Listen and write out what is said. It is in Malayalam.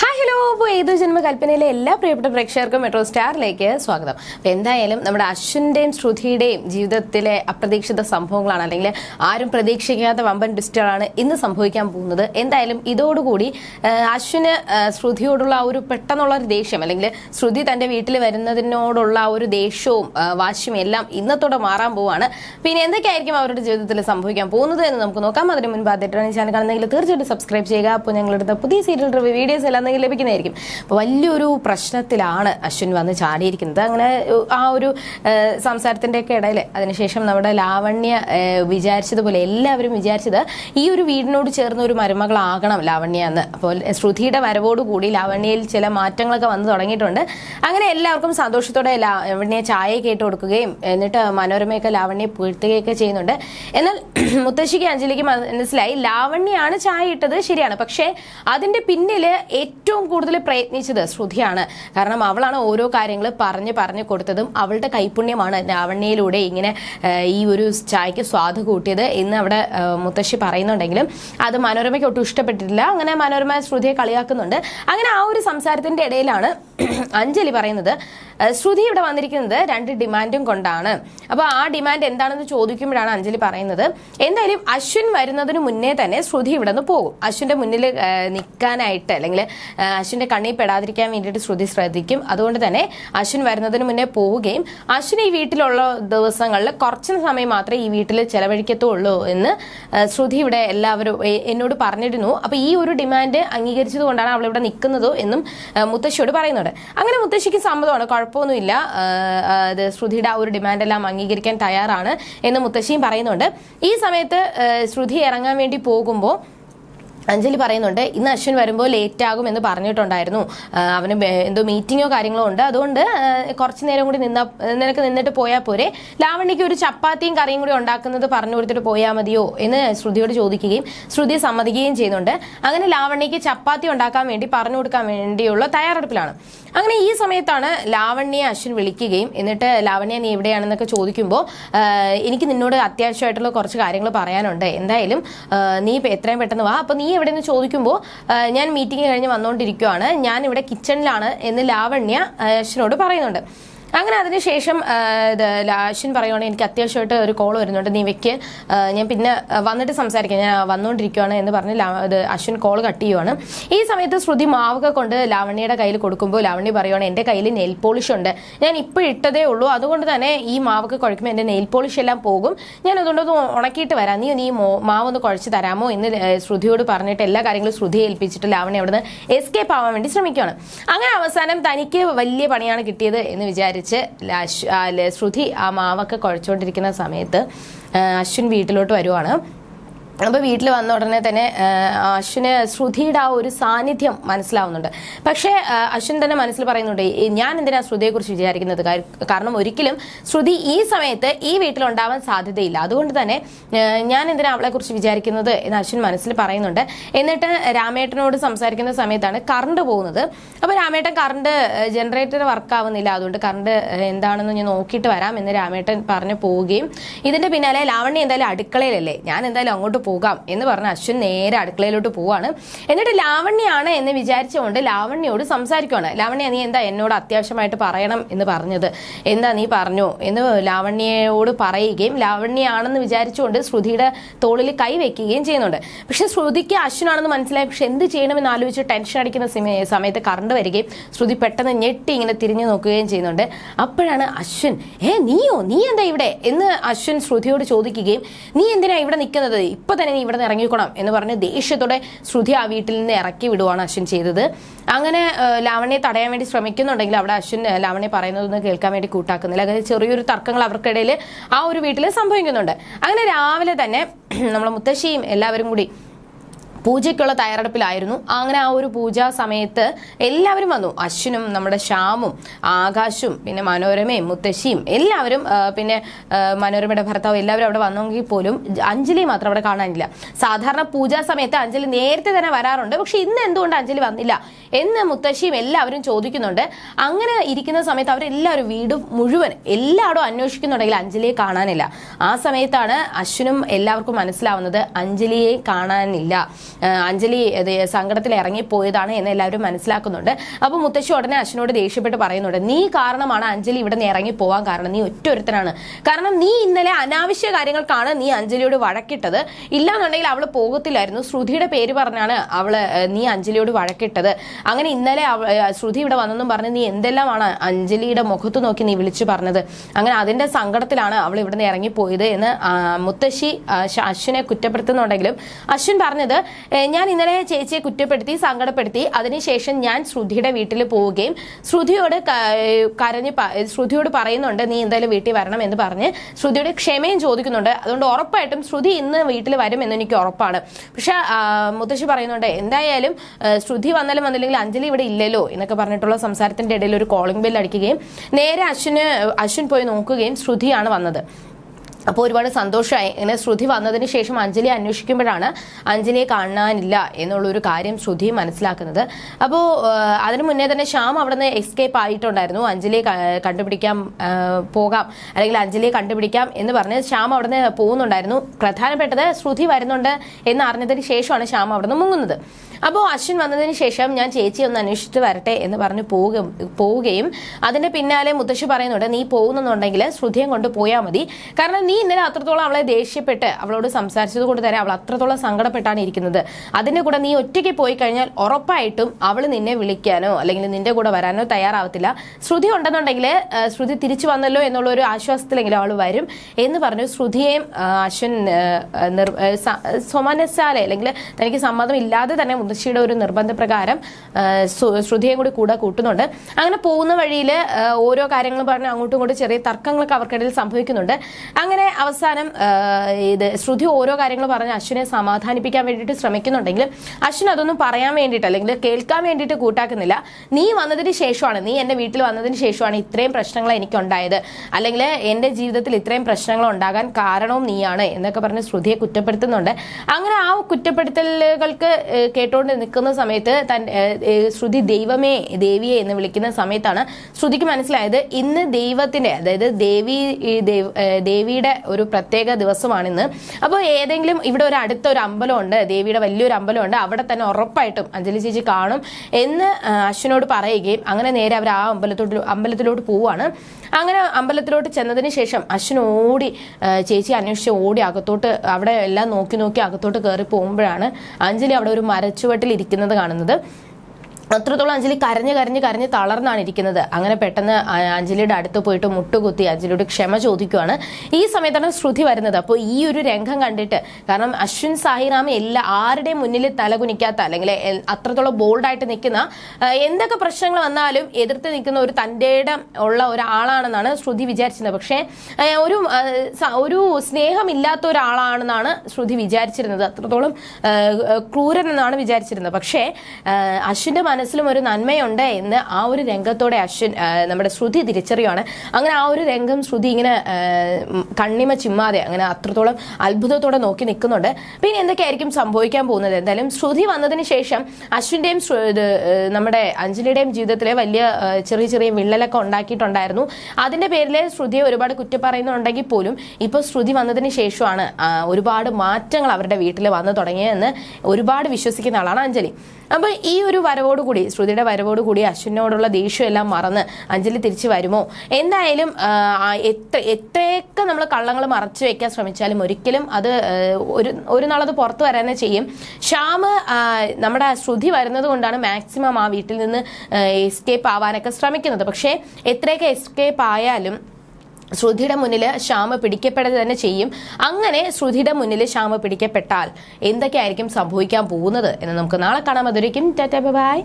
Hi hello. അപ്പോൾ ഏതോ ജന്മകൽപ്പനയിലെ എല്ലാ പ്രിയപ്പെട്ട പ്രേക്ഷകർക്കും മെട്രോ സ്റ്റാറിലേക്ക് സ്വാഗതം. അപ്പോൾ എന്തായാലും നമ്മുടെ അശ്വിന്റെയും ശ്രുതിയുടെയും ജീവിതത്തിലെ അപ്രതീക്ഷിത സംഭവങ്ങളാണ് അല്ലെങ്കിൽ ആരും പ്രതീക്ഷിക്കാത്ത വമ്പൻ ട്വിസ്റ്റുകളാണ് ഇന്ന് സംഭവിക്കാൻ പോകുന്നത്. എന്തായാലും ഇതോടുകൂടി അശ്വിന് ശ്രുതിയോടുള്ള ആ ഒരു പെട്ടെന്നുള്ള ഒരു ദേഷ്യം അല്ലെങ്കിൽ ശ്രുതി തന്റെ വീട്ടിൽ വരുന്നതിനോടുള്ള ആ ഒരു ദേഷ്യവും വാശിയും എല്ലാം ഇന്നത്തോടെ മാറാൻ പോവുകയാണ് പിന്നെ എന്തൊക്കെയായിരിക്കും അവരുടെ ജീവിതത്തിൽ സംഭവിക്കാൻ പോകുന്നത് എന്ന് നമുക്ക് നോക്കാം. അതിന് മുൻപ് ആദ്യമായിട്ടാണ് ചാനൽ കാണുന്നെങ്കിൽ തീർച്ചയായിട്ടും സബ്സ്ക്രൈബ് ചെയ്യുക. അപ്പോൾ ഞങ്ങളുടെ പുതിയ സീരിയൽ റിവ്യൂ വീഡിയോസ് എല്ലാം നിങ്ങൾക്ക് ലഭിക്കുന്നതായിരിക്കും. അപ്പോൾ വലിയൊരു പ്രശ്നത്തിലാണ് അശ്വിൻ വന്ന് ചാടിയിരിക്കുന്നത്. അങ്ങനെ ആ ഒരു സംസാരത്തിന്റെ സംസാരത്തിന്റെ ഒക്കെ ഇടയിൽ അതിനുശേഷം നമ്മുടെ ലാവണ്യ വിചാരിച്ചതുപോലെ എല്ലാവരും വിചാരിച്ചത് ഈ ഒരു വീടിനോട് ചേർന്ന ഒരു മരുമകളാകണം ലാവണ്യ എന്ന്. അപ്പോൾ ശ്രുതിയുടെ വരവോടുകൂടി ലാവണ്യയിൽ ചില മാറ്റങ്ങളൊക്കെ വന്നു തുടങ്ങിയിട്ടുണ്ട്. അങ്ങനെ എല്ലാവർക്കും സന്തോഷത്തോടെ ലാവണ്യ ചായ കേട്ട് കൊടുക്കുകയും എന്നിട്ട് മനോരമയൊക്കെ ലാവണ്യെ പുഴ്ത്തുകയൊക്കെ ചെയ്യുന്നുണ്ട്. എന്നാൽ മുത്തശ്ശിക്ക് അഞ്ജലിക്ക് മനസ്സിലായി ലാവണ്യാണ് ചായ ഇട്ടത് ശരിയാണ്. പക്ഷേ അതിന്റെ പിന്നിൽ ഏറ്റവും കൂടുതൽ പ്രയത്നിച്ചത് ശ്രുതിയാണ്. കാരണം അവളാണ് ഓരോ കാര്യങ്ങൾ പറഞ്ഞ് പറഞ്ഞു കൊടുത്തതും അവളുടെ കൈപുണ്യമാണ് ലാവണ്യയിലൂടെ ഇങ്ങനെ ഈ ഒരു ചായക്ക് സ്വാദ് കൂട്ടിയത് എന്ന് അവിടെ മുത്തശ്ശി പറയുന്നുണ്ടെങ്കിലും അത് മനോരമയ്ക്ക് ഒട്ടും ഇഷ്ടപ്പെട്ടിട്ടില്ല. അങ്ങനെ മനോരമ ശ്രുതിയെ കളിയാക്കുന്നുണ്ട്. അങ്ങനെ ആ ഒരു സംസാരത്തിന്റെ ഇടയിലാണ് അഞ്ജലി പറയുന്നത് ശ്രുതി ഇവിടെ വന്നിരിക്കുന്നത് രണ്ട് ഡിമാൻഡും കൊണ്ടാണ്. അപ്പോൾ ആ ഡിമാൻഡ് എന്താണെന്ന് ചോദിക്കുമ്പോഴാണ് അഞ്ജലി പറയുന്നത്. എന്തായാലും അശ്വിൻ വരുന്നതിന് മുന്നേ തന്നെ ശ്രുതി ഇവിടെ നിന്ന് പോകും. അശ്വിന്റെ മുന്നിൽ നിൽക്കാനായിട്ട് അല്ലെങ്കിൽ അശ്വിന്റെ കണ്ണിൽ പെടാതിരിക്കാൻ വേണ്ടിയിട്ട് ശ്രുതി ശ്രദ്ധിക്കും. അതുകൊണ്ട് തന്നെ അശ്വിൻ വരുന്നതിന് മുന്നേ പോവുകയും അശ്വിൻ ഈ വീട്ടിലുള്ള ദിവസങ്ങളിൽ കുറച്ച് സമയം മാത്രമേ ഈ വീട്ടിൽ ചെലവഴിക്കത്തുള്ളൂ എന്ന് ശ്രുതി ഇവിടെ എല്ലാവരും എന്നോട് പറഞ്ഞിരുന്നു. അപ്പൊ ഈ ഒരു ഡിമാൻഡ് അംഗീകരിച്ചത് കൊണ്ടാണ് അവളിവിടെ നിൽക്കുന്നത് എന്നും മുത്തശ്ശിയോട് പറയുന്നുണ്ട്. അങ്ങനെ മുത്തശ്ശിക്ക് സമ്മതമാണ് കുഴപ്പമൊന്നുമില്ല. അത് ശ്രുതിയുടെ ആ ഒരു ഡിമാൻഡ് എല്ലാം അംഗീകരിക്കാൻ തയ്യാറാണ് എന്ന് മുത്തശ്ശിയും പറയുന്നുണ്ട്. ഈ സമയത്ത് ശ്രുതി ഇറങ്ങാൻ വേണ്ടി പോകുമ്പോൾ അഞ്ജലി പറയുന്നുണ്ട് ഇന്ന് അശ്വിൻ വരുമ്പോൾ ലേറ്റ് ആകും എന്ന് പറഞ്ഞിട്ടുണ്ടായിരുന്നു. അവന് എന്തോ മീറ്റിങ്ങോ കാര്യങ്ങളോ ഉണ്ട്. അതുകൊണ്ട് കുറച്ച് നേരം കൂടി നിന്നാ നിനക്ക് നിന്നിട്ട് പോയാൽ പോരെ. ലാവണ്യക്ക് ഒരു ചപ്പാത്തിയും കറിയും കൂടി ഉണ്ടാക്കുന്നത് പറഞ്ഞു കൊടുത്തിട്ട് പോയാൽ മതിയോ എന്ന് ശ്രുതിയോട് ചോദിക്കുകയും ശ്രുതി സമ്മതിക്കുകയും ചെയ്യുന്നുണ്ട്. അങ്ങനെ ലാവണ്യക്ക് ചപ്പാത്തി ഉണ്ടാക്കാൻ വേണ്ടി പറഞ്ഞു കൊടുക്കാൻ വേണ്ടിയുള്ള തയ്യാറെടുപ്പിലാണ്. അങ്ങനെ ഈ സമയത്താണ് ലാവണ്യ അശ്വിൻ വിളിക്കുകയും എന്നിട്ട് ലാവണ്യ നീ എവിടെയാണെന്നൊക്കെ ചോദിക്കുമ്പോൾ എനിക്ക് നിന്നോട് അത്യാവശ്യമായിട്ടുള്ള കുറച്ച് കാര്യങ്ങൾ പറയാനുണ്ട്. എന്തായാലും നീ എത്രയും പെട്ടെന്ന് വാ. അപ്പോൾ നീ എവിടെയെന്ന് ചോദിക്കുമ്പോൾ ഞാൻ മീറ്റിംഗ് കഴിഞ്ഞ് വന്നുകൊണ്ടിരിക്കുവാണ് ഞാൻ ഇവിടെ കിച്ചണിലാണ് എന്ന് ലാവണ്യ അശ്വിനോട് പറയുന്നുണ്ട്. അങ്ങനെ അതിനുശേഷം ഇത് പറയുവാണെങ്കിൽ എനിക്ക് അത്യാവശ്യമായിട്ട് ഒരു കോൾ വരുന്നുണ്ട് നീ വെക്ക്. ഞാൻ പിന്നെ വന്നിട്ട് സംസാരിക്കാം. ഞാൻ വന്നുകൊണ്ടിരിക്കുകയാണ് എന്ന് പറഞ്ഞ് അശ്വിൻ കോൾ കട്ട് ചെയ്യുവാണ്. ഈ സമയത്ത് ശ്രുതി മാവുക കൊണ്ട് ലാവണ്യയുടെ കയ്യിൽ കൊടുക്കുമ്പോൾ ലാവണ്യ പറയുവാണ് എന്റെ കയ്യിൽ നെയിൽ പോളിഷ് ഉണ്ട്. ഞാൻ ഇപ്പോൾ ഇട്ടതേ ഉള്ളൂ. അതുകൊണ്ട് തന്നെ ഈ മാവൊക്കെ കുഴക്കുമ്പോൾ എന്റെ നെയിൽ പോളിഷ് എല്ലാം പോകും. ഞാൻ അതുകൊണ്ടൊന്ന് ഉണക്കിയിട്ട് വരാം. നീ നീ മാവൊന്ന് കുഴച്ച് തരാമോ? എന്ന് ശ്രുതിയോട് പറഞ്ഞിട്ട് എല്ലാ കാര്യങ്ങളും ശ്രുതിയെ ഏൽപ്പിച്ചിട്ട് ലാവണ്യ അവിടുന്ന് എസ്കേപ്പ് ആവാൻ വേണ്ടി ശ്രമിക്കുകയാണ് അങ്ങനെ അവസാനം തനിക്ക് വലിയ പണിയാണ് കിട്ടിയത് എന്ന് വിചാരിച്ച് ആ, ശ്രുതി ആ മാവൊക്കെ കുഴച്ചുകൊണ്ടിരിക്കുന്ന സമയത്ത് അശ്വിൻ വീട്ടിലോട്ട് വരുവാണ്. അപ്പോൾ വീട്ടിൽ വന്ന ഉടനെ തന്നെ അശ്വിന് ശ്രുതിയുടെ ആ ഒരു സാന്നിധ്യം മനസ്സിലാവുന്നുണ്ട്. പക്ഷേ അശ്വിൻ തന്നെ മനസ്സിൽ പറയുന്നുണ്ട് ഞാൻ എന്തിനാ ശ്രുതിയെക്കുറിച്ച് വിചാരിക്കുന്നത്? കാരണം ഒരിക്കലും ശ്രുതി ഈ സമയത്ത് ഈ വീട്ടിൽ ഉണ്ടാവാൻ സാധ്യതയില്ല. അതുകൊണ്ട് തന്നെ ഞാൻ എന്തിനാ അവളെക്കുറിച്ച് വിചാരിക്കുന്നത്? എന്ന് അശ്വിൻ മനസ്സിൽ പറയുന്നുണ്ട്. എന്നിട്ട് രാമേട്ടനോട് സംസാരിക്കുന്ന സമയത്താണ് കറണ്ട് പോകുന്നത്. അപ്പോൾ രാമേട്ടൻ കറണ്ട് ജനറേറ്റർ വർക്ക് ആവുന്നില്ല അതുകൊണ്ട് കറണ്ട് എന്താണെന്ന് ഞാൻ നോക്കിയിട്ട് വരാം എന്ന് രാമേട്ടൻ പറഞ്ഞു പോവുകയും ഇതിന്റെ പിന്നാലെ ലാവണ്യ എന്തായാലും അടുക്കളയിലല്ലേ. ഞാൻ എന്തായാലും അങ്ങോട്ട് പോകാം എന്ന് പറഞ്ഞ് അശ്വിൻ നേരെ അടുക്കളയിലോട്ട് പോവാണ്. എന്നിട്ട് ലാവണ്യാണ് എന്ന് വിചാരിച്ചുകൊണ്ട് ലാവണ്യോട് സംസാരിക്കുവാണ്. ലാവണ്യ നീ എന്താ എന്നോട് അത്യാവശ്യമായിട്ട് പറയണം എന്ന് പറഞ്ഞത്? എന്താ നീ പറഞ്ഞു? എന്ന് ലാവണ്യയോട് പറയുകയും ലാവണ്യാണെന്ന് വിചാരിച്ചുകൊണ്ട് ശ്രുതിയുടെ തോളിൽ കൈ വെക്കുകയും ചെയ്യുന്നുണ്ട്. പക്ഷെ ശ്രുതിക്ക് അശ്വിനാണെന്ന് മനസ്സിലായി. പക്ഷെ എന്ത് ചെയ്യണമെന്ന് ആലോചിച്ച് ടെൻഷൻ അടിക്കുന്ന സമയ- സമയത്ത് കറണ്ട് വരികയും ശ്രുതി പെട്ടെന്ന് ഞെട്ടി ഇങ്ങനെ തിരിഞ്ഞു നോക്കുകയും ചെയ്യുന്നുണ്ട്. അപ്പോഴാണ് അശ്വിൻ ഏ നീയോ? നീ എന്താ ഇവിടെ? എന്ന് അശ്വിൻ ശ്രുതിയോട് ചോദിക്കുകയും നീ എന്തിനാ ഇവിടെ നിൽക്കുന്നത്? ഇപ്പൊ തന്നെ നീ ഇവിടെ ഇറങ്ങിക്കോണം എന്ന് പറഞ്ഞ് ദേഷ്യത്തോടെ ശ്രുതി ആ വീട്ടിൽ നിന്ന് ഇറക്കി വിടുവാണ് അശ്വിൻ ചെയ്തത്. അങ്ങനെ ലാവണ്യെ തടയാൻ വേണ്ടി ശ്രമിക്കുന്നുണ്ടെങ്കിൽ അവിടെ അശ്വിൻ ലാവണ്യ പറയുന്നതൊന്നും കേൾക്കാൻ വേണ്ടി കൂട്ടാക്കുന്നില്ല. അങ്ങനെ ചെറിയൊരു തർക്കങ്ങൾ അവർക്കിടയിൽ ആ ഒരു വീട്ടിൽ സംഭവിക്കുന്നുണ്ട്. അങ്ങനെ രാവിലെ തന്നെ നമ്മളെ മുത്തശ്ശിയും എല്ലാവരും കൂടി പൂജയ്ക്കുള്ള തയ്യാറെടുപ്പിലായിരുന്നു. അങ്ങനെ ആ ഒരു പൂജാ സമയത്ത് എല്ലാവരും വന്നു. അശ്വിനും നമ്മുടെ ശ്യാമും ആകാശും പിന്നെ മനോരമയും മുത്തശ്ശിയും എല്ലാവരും പിന്നെ മനോരമയുടെ ഭർത്താവ് എല്ലാവരും അവിടെ വന്നെങ്കിൽ പോലും അഞ്ജലി മാത്രം അവിടെ കാണാനില്ല. സാധാരണ പൂജാ സമയത്ത് അഞ്ജലി നേരത്തെ തന്നെ വരാറുണ്ട്. പക്ഷെ ഇന്ന് എന്തുകൊണ്ട് അഞ്ജലി വന്നില്ല എന്ന് മുത്തശ്ശിയും എല്ലാവരും ചോദിക്കുന്നുണ്ട്. അങ്ങനെ ഇരിക്കുന്ന സമയത്ത് അവരെല്ലാവരും വീട് മുഴുവൻ എല്ലായിടും അന്വേഷിക്കുന്നുണ്ടെങ്കിൽ അഞ്ജലിയെ കാണാനില്ല. ആ സമയത്താണ് അശ്വിനും എല്ലാവർക്കും മനസ്സിലാവുന്നത് അഞ്ജലിയെ കാണാനില്ല. അഞ്ജലി സങ്കടത്തിൽ ഇറങ്ങിപ്പോയതാണ് എന്ന് എല്ലാവരും മനസ്സിലാക്കുന്നുണ്ട്. അപ്പോൾ മുത്തശ്ശി ഉടനെ അശ്വിനോട് ദേഷ്യപ്പെട്ട് പറയുന്നുണ്ട് നീ കാരണമാണ് അഞ്ജലി ഇവിടെ നിന്ന് ഇറങ്ങി പോവാൻ കാരണം നീ ഒറ്റ ഒരുത്തനാണ് കാരണം നീ ഇന്നലെ അനാവശ്യ കാര്യങ്ങൾക്കാണ് നീ അഞ്ജലിയോട് വഴക്കിട്ടത്. ഇല്ലാന്നുണ്ടെങ്കിൽ അവൾ പോകത്തില്ലായിരുന്നു. ശ്രുതിയുടെ പേര് പറഞ്ഞാണ് അവൾ നീ അഞ്ജലിയോട് വഴക്കിട്ടത്. അങ്ങനെ ഇന്നലെ ശ്രുതി ഇവിടെ വന്നെന്നും പറഞ്ഞ് നീ എന്തെല്ലാമാണ് അഞ്ജലിയുടെ മുഖത്ത് നോക്കി നീ വിളിച്ചു പറഞ്ഞത്? അങ്ങനെ അതിന്റെ സങ്കടത്തിലാണ് അവൾ ഇവിടെ നിന്ന് ഇറങ്ങിപ്പോയത് എന്ന് മുത്തശ്ശി അശ്വിനെ കുറ്റപ്പെടുത്തുന്നുണ്ടെങ്കിലും അശ്വിൻ പറഞ്ഞത് "ഏഹ്, ഞാൻ ഇന്നലെ ചേച്ചിയെ കുറ്റപ്പെടുത്തി സങ്കടപ്പെടുത്തി. അതിനുശേഷം ഞാൻ ശ്രുതിയുടെ വീട്ടിൽ പോവുകയും ശ്രുതിയോട് കരഞ്ഞ് ശ്രുതിയോട് പറയുന്നുണ്ട് നീ എന്തായാലും വീട്ടിൽ വരണം എന്ന് പറഞ്ഞ് ശ്രുതിയുടെ ക്ഷമയും ചോദിക്കുന്നുണ്ട്. അതുകൊണ്ട് ഉറപ്പായിട്ടും ശ്രുതി ഇന്ന് വീട്ടിൽ വരും എന്ന് എനിക്ക് ഉറപ്പാണ്. പക്ഷെ മുത്തശ്ശി പറയുന്നുണ്ട് എന്തായാലും ശ്രുതി വന്നാലും വന്നില്ലെങ്കിൽ അഞ്ജലി ഇവിടെ ഇല്ലല്ലോ എന്നൊക്കെ പറഞ്ഞിട്ടുള്ള സംസാരത്തിന്റെ ഇടയിൽ ഒരു കോളിംഗ് ബെൽ അടിക്കുകയും നേരെ അശ്വിന് അശ്വിൻ പോയി നോക്കുകയും ശ്രുതിയാണ് വന്നത്. അപ്പോൾ ഒരുപാട് സന്തോഷമായി ഇങ്ങനെ ശ്രുതി വന്നതിന് ശേഷം അഞ്ജലി അന്വേഷിക്കുമ്പോഴാണ് അഞ്ജലിയെ കാണാനില്ല എന്നുള്ളൊരു കാര്യം ശ്രുതി മനസ്സിലാക്കുന്നത്. അപ്പോൾ അതിനു മുന്നേ തന്നെ ശ്യാം അവിടെ നിന്ന് എസ്കേപ്പ് ആയിട്ടുണ്ടായിരുന്നു. അഞ്ജലിയെ കണ്ടുപിടിക്കാം പോകാം. അല്ലെങ്കിൽ അഞ്ജലിയെ കണ്ടുപിടിക്കാം എന്ന് പറഞ്ഞ് ശ്യാം അവിടെ നിന്ന് പോകുന്നുണ്ടായിരുന്നു. പ്രധാനപ്പെട്ടത് ശ്രുതി വരുന്നുണ്ട് എന്ന് അറിഞ്ഞതിന് ശേഷമാണ് ശ്യാം അവിടെ നിന്ന് മുങ്ങുന്നത്. അപ്പോൾ അശ്വിൻ വന്നതിന് ശേഷം ഞാൻ ചേച്ചി ഒന്ന് അന്വേഷിച്ചിട്ട് വരട്ടെ എന്ന് പറഞ്ഞ് പോകും പോവുകയും അതിന്റെ പിന്നാലെ മുത്തശ്ശി പറയുന്നുണ്ട് നീ പോകുന്നുണ്ടെങ്കിൽ ശ്രുതിയും കൊണ്ട് പോയാൽ മതി. കാരണം നീ ഇന്നലെ അത്രത്തോളം അവളെ ദേഷ്യപ്പെട്ട് അവളോട് സംസാരിച്ചത് കൊണ്ട് തന്നെ അവൾ അത്രത്തോളം സങ്കടപ്പെട്ടാണ് ഇരിക്കുന്നത്. അതിന്റെ കൂടെ നീ ഒറ്റയ്ക്ക് പോയി കഴിഞ്ഞാൽ ഉറപ്പായിട്ടും അവൾ നിന്നെ വിളിക്കാനോ അല്ലെങ്കിൽ നിന്റെ കൂടെ വരാനോ തയ്യാറാവത്തില്ല. ശ്രുതി ഉണ്ടെന്നുണ്ടെങ്കിൽ ശ്രുതി തിരിച്ചു വന്നല്ലോ എന്നുള്ള ഒരു ആശ്വാസത്തിലെങ്കിലും അവൾ വരും എന്ന് പറഞ്ഞു ശ്രുതിയെയും അശ്വിൻ സ്വമനസാലെ അല്ലെങ്കിൽ തനിക്ക് സമ്മതം ഇല്ലാതെ തന്നെ മുത്തശ്ശിയുടെ ഒരു നിർബന്ധപ്രകാരം പ്രകാരം ശ്രുതിയെ കൂടി കൂടെ കൂട്ടുന്നുണ്ട്. അങ്ങനെ പോകുന്ന വഴിയിൽ ഓരോ കാര്യങ്ങൾ പറഞ്ഞ് അങ്ങോട്ടും ഇങ്ങോട്ടും ചെറിയ തർക്കങ്ങളൊക്കെ അവർക്കിടയിൽ സംഭവിക്കുന്നുണ്ട്. അങ്ങനെ അവസാനം ഇത് ശ്രുതി ഓരോ കാര്യങ്ങൾ പറഞ്ഞ് അശ്വിനെ സമാധാനിപ്പിക്കാൻ വേണ്ടിയിട്ട് ശ്രമിക്കുന്നുണ്ടെങ്കിൽ അശ്വിൻ അതൊന്നും പറയാൻ വേണ്ടിയിട്ട് അല്ലെങ്കിൽ കേൾക്കാൻ വേണ്ടിയിട്ട് കൂട്ടാക്കുന്നില്ല. നീ വന്നതിന് ശേഷമാണ് നീ എന്റെ വീട്ടിൽ വന്നതിന് ശേഷമാണ് ഇത്രയും പ്രശ്നങ്ങൾ എനിക്കുണ്ടായത്. അല്ലെങ്കിൽ എന്റെ ജീവിതത്തിൽ ഇത്രയും പ്രശ്നങ്ങൾ ഉണ്ടാകാൻ കാരണവും നീയാണ് എന്നൊക്കെ പറഞ്ഞ് ശ്രുതിയെ കുറ്റപ്പെടുത്തുന്നുണ്ട്. അങ്ങനെ ആ കുറ്റപ്പെടുത്തലുകൾക്ക് ഏഹ്, കേട്ടോണ്ട് നിൽക്കുന്ന സമയത്ത് തൻ ഏഹ്, ഏഹ്, ശ്രുതി ദൈവമേ ദേവിയെ എന്ന് വിളിക്കുന്ന സമയത്താണ് ശ്രുതിക്ക് മനസ്സിലായത് ഇന്ന് ദൈവത്തിന്റെ അതായത് ദേവി ദേവിയുടെ ഒരു പ്രത്യേക ദിവസമാണിന്ന്. അപ്പോൾ ഏതെങ്കിലും ഇവിടെ ഒരു അടുത്ത ഒരു അമ്പലമുണ്ട് ദേവിയുടെ വലിയൊരു അമ്പലമുണ്ട് അവിടെ തന്നെ ഉറപ്പായിട്ടും അഞ്ജലി ചേച്ചി കാണും എന്ന് അശ്വിനോട് പറയുകയും അങ്ങനെ നേരെ അവർ ആ അമ്പലത്തോട്ട് അമ്പലത്തിലോട്ട് പോവാണ് അങ്ങനെ അമ്പലത്തിലോട്ട് ചെന്നതിന് ശേഷം അശ്വിൻ ഓടി ചേച്ചി അന്വേഷിച്ച് ഓടി അകത്തോട്ട് അവിടെ എല്ലാം നോക്കി നോക്കി അകത്തോട്ട് കയറി പോകുമ്പോഴാണ് അഞ്ജലി അവിടെ ഒരു മരച്ചുവട്ടിൽ ഇരിക്കുന്നത് കാണുന്നത്. അത്രത്തോളം അഞ്ജലി കരഞ്ഞ് കരഞ്ഞ് കരഞ്ഞ് തളർന്നാണ് ഇരിക്കുന്നത്. അങ്ങനെ പെട്ടെന്ന് അഞ്ജലിയുടെ അടുത്ത് പോയിട്ട് മുട്ടുകുത്തി അഞ്ജലിയോട് ക്ഷമ ചോദിക്കുവാണ്. ഈ സമയത്താണ് ശ്രുതി വരുന്നത്. അപ്പോൾ ഈ ഒരു രംഗം കണ്ടിട്ട് കാരണം അശ്വിൻ സായിറാം എല്ലാ ആരുടെയും മുന്നിൽ തലകുനിക്കാത്ത അല്ലെങ്കിൽ അത്രത്തോളം ബോൾഡായിട്ട് നിൽക്കുന്ന എന്തൊക്കെ പ്രശ്നങ്ങൾ വന്നാലും എതിർത്ത് നിൽക്കുന്ന ഒരു തന്റെ ഇടം ഉള്ള ഒരാളാണെന്നാണ് ശ്രുതി വിചാരിച്ചിരുന്നത്. പക്ഷേ ഒരു ഒരു സ്നേഹമില്ലാത്ത ഒരാളാണെന്നാണ് ശ്രുതി വിചാരിച്ചിരുന്നത്. അത്രത്തോളം ക്രൂരൻ എന്നാണ് വിചാരിച്ചിരുന്നത്. പക്ഷേ അശ്വിന്റെ മനസ്സിലും ഒരു നന്മയുണ്ട് എന്ന് ആ ഒരു രംഗത്തോടെ അശ്വിൻ നമ്മുടെ ശ്രുതി തിരിച്ചറിയുവാണ്. അങ്ങനെ ആ ഒരു രംഗം ശ്രുതി ഇങ്ങനെ കണ്ണിമ ചിമ്മാതെ അങ്ങനെ അത്രത്തോളം അത്ഭുതത്തോടെ നോക്കി നിൽക്കുന്നുണ്ട്. പിന്നെ എന്തൊക്കെയായിരിക്കും സംഭവിക്കാൻ പോകുന്നത്? എന്തായാലും ശ്രുതി വന്നതിന് ശേഷം അശ്വിന്റെയും നമ്മുടെ അഞ്ജലിയുടെയും ജീവിതത്തിലെ വലിയ ചെറിയ ചെറിയ വിള്ളലൊക്കെ ഉണ്ടാക്കിയിട്ടുണ്ടായിരുന്നു. അതിന്റെ പേരിൽ ശ്രുതിയെ ഒരുപാട് കുറ്റം പറയുന്നുണ്ടെങ്കിൽ പോലും ഇപ്പോൾ ശ്രുതി വന്നതിന് ശേഷമാണ് ഒരുപാട് മാറ്റങ്ങൾ അവരുടെ വീട്ടിൽ വന്നു തുടങ്ങിയതെന്ന് ഒരുപാട് വിശ്വസിക്കുന്ന ആളാണ് അഞ്ജലി. അപ്പൊ ഈ ഒരു വരവോടുകൂടി ശ്രുതിയുടെ വരവോടുകൂടി അശ്വിനോടുള്ള ദേഷ്യം എല്ലാം മറന്ന് അഞ്ജലി തിരിച്ചു വരുമോ? എന്തായാലും എത്ര എത്രയൊക്കെ നമ്മൾ കള്ളങ്ങൾ മറച്ചു വെക്കാൻ ശ്രമിച്ചാലും ഒരിക്കലും അത് ഒരു ഒരു നാളത് പുറത്തു വരാനേ ചെയ്യും. ശ്യാമ് നമ്മുടെ ശ്രുതി വരുന്നത് കൊണ്ടാണ് മാക്സിമം ആ വീട്ടിൽ നിന്ന് എസ്കേപ്പ് ആവാനൊക്കെ ശ്രമിക്കുന്നത്. പക്ഷേ എത്രയൊക്കെ എസ്കേപ്പ് ആയാലും ശ്രുതിയുടെ മുന്നിൽ ശ്യാമ പിടിക്കപ്പെടുക തന്നെ ചെയ്യും. അങ്ങനെ ശ്രുതിയുടെ മുന്നിൽ ശ്യാമ പിടിക്കപ്പെട്ടാൽ എന്തൊക്കെയായിരിക്കും സംഭവിക്കാൻ പോകുന്നത് എന്ന് നമുക്ക് നാളെ കാണാം. അതൊരിക്കും ടാറ്റ ബൈ.